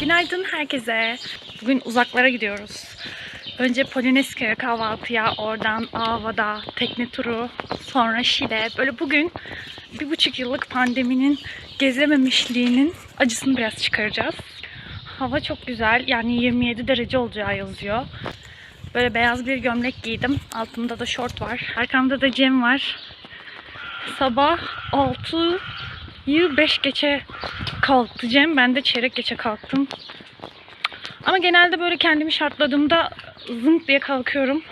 Günaydın herkese. Bugün uzaklara gidiyoruz. Önce Polonezköy'e kahvaltıya, oradan Ava'da tekne turu, sonra Şile. Böyle bugün bir buçuk yıllık pandeminin gezememişliğinin acısını biraz çıkaracağız. Hava çok güzel. Yani 27 derece olacağı yazıyor. Böyle beyaz bir gömlek giydim. Altımda da şort var. Arkamda da Cem var. Sabah 6'yı 5 geçe kalktı Cem. Ben de çeyrek geçe kalktım. Ama genelde böyle kendimi şartladığımda zınk diye kalkıyorum.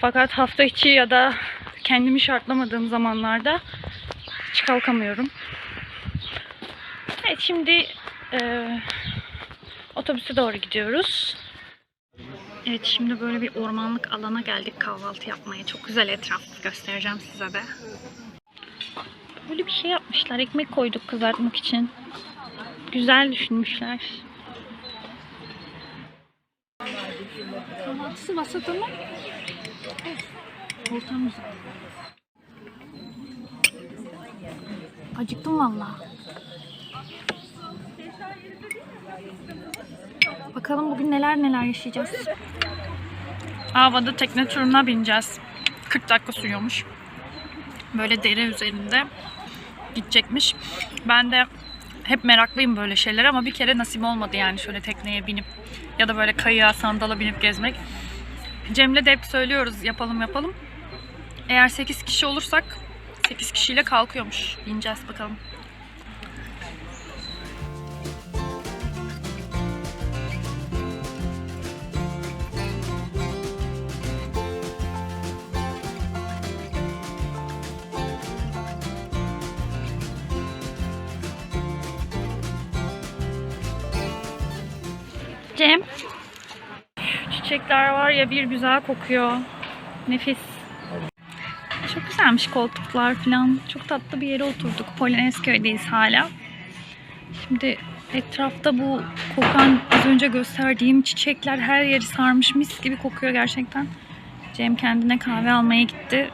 Fakat hafta içi ya da kendimi şartlamadığım zamanlarda hiç kalkamıyorum. Evet şimdi eee otobüse doğru gidiyoruz. Evet şimdi böyle bir ormanlık alana geldik kahvaltı yapmaya. Çok güzel etraf göstereceğim size de. Böyle bir şey yapmışlar. Ekmek koyduk kızartmak için. Güzel düşünmüşler. Kahvaltısı vasatı mı? Ortam güzel. Acıktım valla. Bakalım bugün neler neler yaşayacağız. Havada tekne turuna bineceğiz. 40 dakika sürüyormuş. Böyle dere üzerinde gidecekmiş. Ben de hep meraklıyım böyle şeyler ama bir kere nasip olmadı yani şöyle tekneye binip ya da böyle kayığa sandala binip gezmek. Cem'le de hep söylüyoruz yapalım yapalım. Eğer 8 kişi olursak 8 kişiyle kalkıyormuş. Bineceğiz bakalım. Çiçekler var ya bir güzel kokuyor. Nefis. Çok güzelmiş koltuklar falan. Çok tatlı bir yere oturduk. Polonezköy'deyiz hala. Şimdi etrafta bu kokan az önce gösterdiğim çiçekler her yeri sarmış mis gibi kokuyor gerçekten. Cem kendine kahve almaya gitti.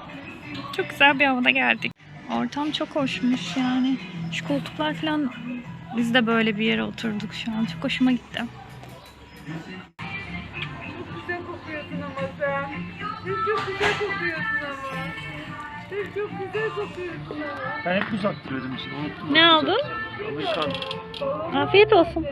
Çok güzel bir havada geldik. Ortam çok hoşmuş yani. Şu koltuklar falan biz de böyle bir yere oturduk şu an. Çok hoşuma gitti. Çok güzel kokuyorsun ama. Sen çok güzel kokuyorsun ama. Ben hep uzak diyordum işte unuttum. Ne aldın? Alışkan. Afiyet olsun.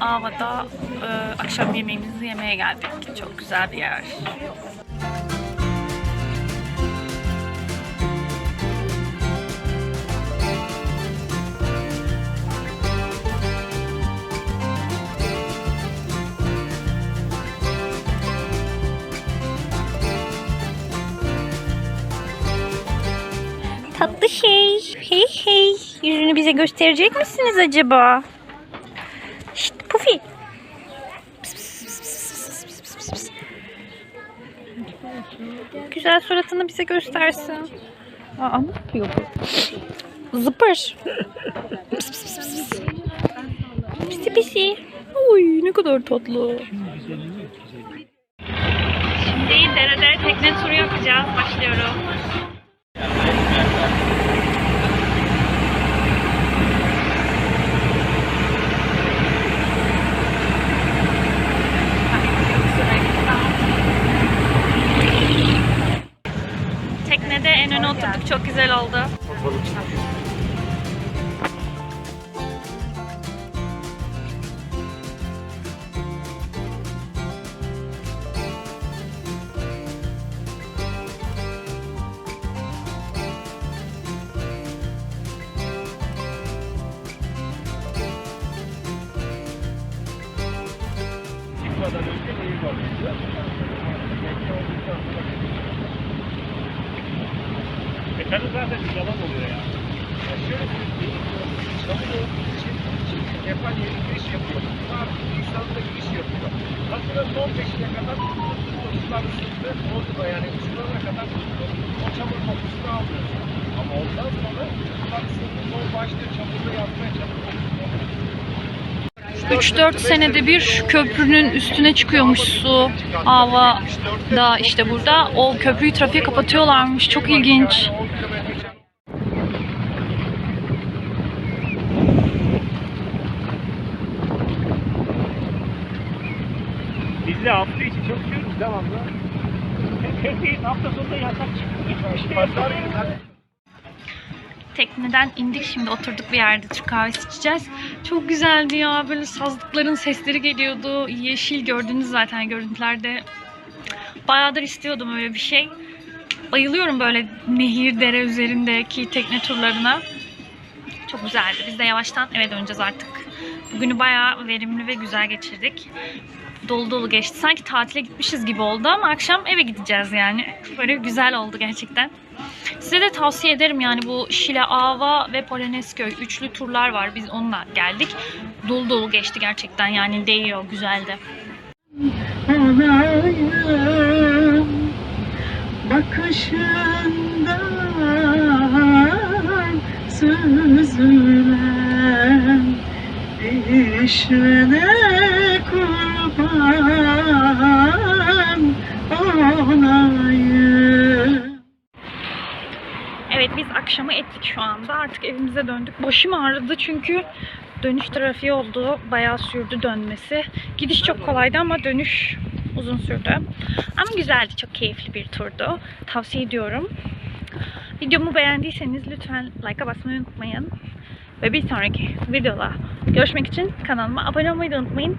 Ava'da e, akşam yemeğimizi yemeye geldik. Çok güzel bir yer. Tatlı şey. Hey hey. Yüzünü bize gösterecek misiniz acaba? Şşt Pufi. Pıs, pıs, pıs, pıs, pıs, pıs, pıs, pıs. Güzel suratını bize göstersin. Aa ne yapıyor bu? Zıpır. Pıs, pıs, pıs, pıs, pıs. Pisi pisi. Oy ne kadar tatlı. Şimdi derede tekne turu yapacağız. Başlıyorum. güzel oldu. Çıkmadan önce neyi var? Oldu. zaten yalan oluyor ya. ya şöyle söyleyeyim. İstanbul için yapan yeri giriş yapıyor. Bunlar İstanbul'da giriş yapıyor. Haziran'ın 15'ine kadar sular ısıttı. Orada yani ısınana kadar o çamur kokusunu almıyorsun. Ama ondan sonra sular ısındı. Sol başlıyor çamurda kokusunu alıyor. 3-4 senede bir köprünün üstüne çıkıyormuş su. Ava da işte burada. O köprüyü trafiğe kapatıyorlarmış. Çok ilginç. Biz de hafta içi çalışıyoruz devamlı. Köpeğin hafta sonunda yasak çıkıyor. Tekneden indik şimdi oturduk bir yerde Türk kahvesi içeceğiz. Çok güzeldi ya böyle sazlıkların sesleri geliyordu. Yeşil gördünüz zaten görüntülerde. Bayağıdır istiyordum öyle bir şey. Bayılıyorum böyle nehir dere üzerindeki tekne turlarına. Çok güzeldi. Biz de yavaştan eve döneceğiz artık. Bugünü bayağı verimli ve güzel geçirdik. Dolu dolu geçti. Sanki tatile gitmişiz gibi oldu ama akşam eve gideceğiz yani. Böyle güzel oldu gerçekten. Size de tavsiye ederim yani bu Şile, Ava ve Polonezköy üçlü turlar var. Biz onunla geldik. Dolu dolu geçti gerçekten yani değiyor, güzeldi. Bakışından süzülen olayım. Evet biz akşamı ettik şu anda. Artık evimize döndük. Başım ağrıdı çünkü dönüş trafiği oldu. Bayağı sürdü dönmesi. Gidiş çok kolaydı ama dönüş uzun sürdü. Ama güzeldi. Çok keyifli bir turdu. Tavsiye ediyorum. Videomu beğendiyseniz lütfen like'a basmayı unutmayın. Ve bir sonraki videoda görüşmek için kanalıma abone olmayı da unutmayın.